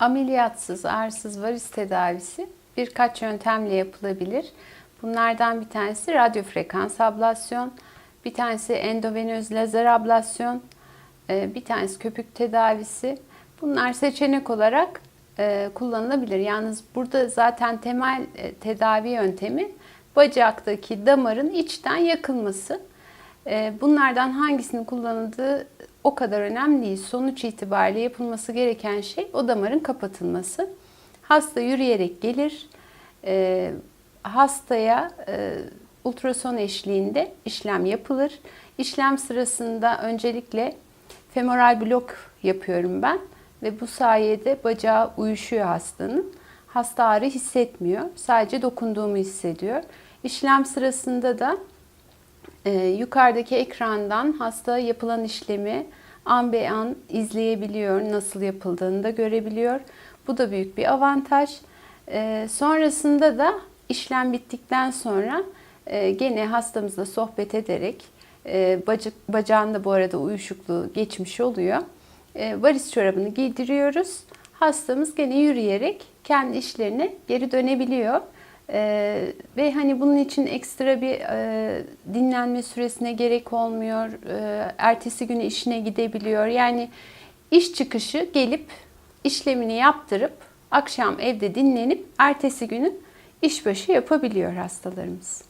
Ameliyatsız, ağrısız varis tedavisi birkaç yöntemle yapılabilir. Bunlardan bir tanesi radyo frekans ablasyon, bir tanesi endovenöz lazer ablasyon, e, bir tanesi köpük tedavisi. Bunlar seçenek olarak e, kullanılabilir. Yalnız burada zaten temel e, tedavi yöntemi bacaktaki damarın içten yakılması. E, Bunlardan hangisinin kullanıldığı o kadar önemli değil. Sonuç itibariyle yapılması gereken şey o damarın kapatılması. Hasta yürüyerek gelir. E, hastaya e, ultrason eşliğinde işlem yapılır. İşlem sırasında öncelikle femoral blok yapıyorum ben ve bu sayede bacağı uyuşuyor hastanın. Hasta ağrı hissetmiyor. Sadece dokunduğumu hissediyor. İşlem sırasında da e, yukarıdaki ekrandan hasta yapılan işlemi an be an izleyebiliyor, nasıl yapıldığını da görebiliyor. Bu da büyük bir avantaj. E, sonrasında da işlem bittikten sonra e, gene hastamızla sohbet ederek e, bacak, bacağında bu arada uyuşukluğu geçmiş oluyor. E, varis çorabını giydiriyoruz. Hastamız gene yürüyerek kendi işlerine geri dönebiliyor. Ee, ve hani bunun için ekstra bir e, dinlenme süresine gerek olmuyor. Ee, ertesi günü işine gidebiliyor. Yani iş çıkışı gelip işlemini yaptırıp akşam evde dinlenip ertesi günü işbaşı yapabiliyor hastalarımız.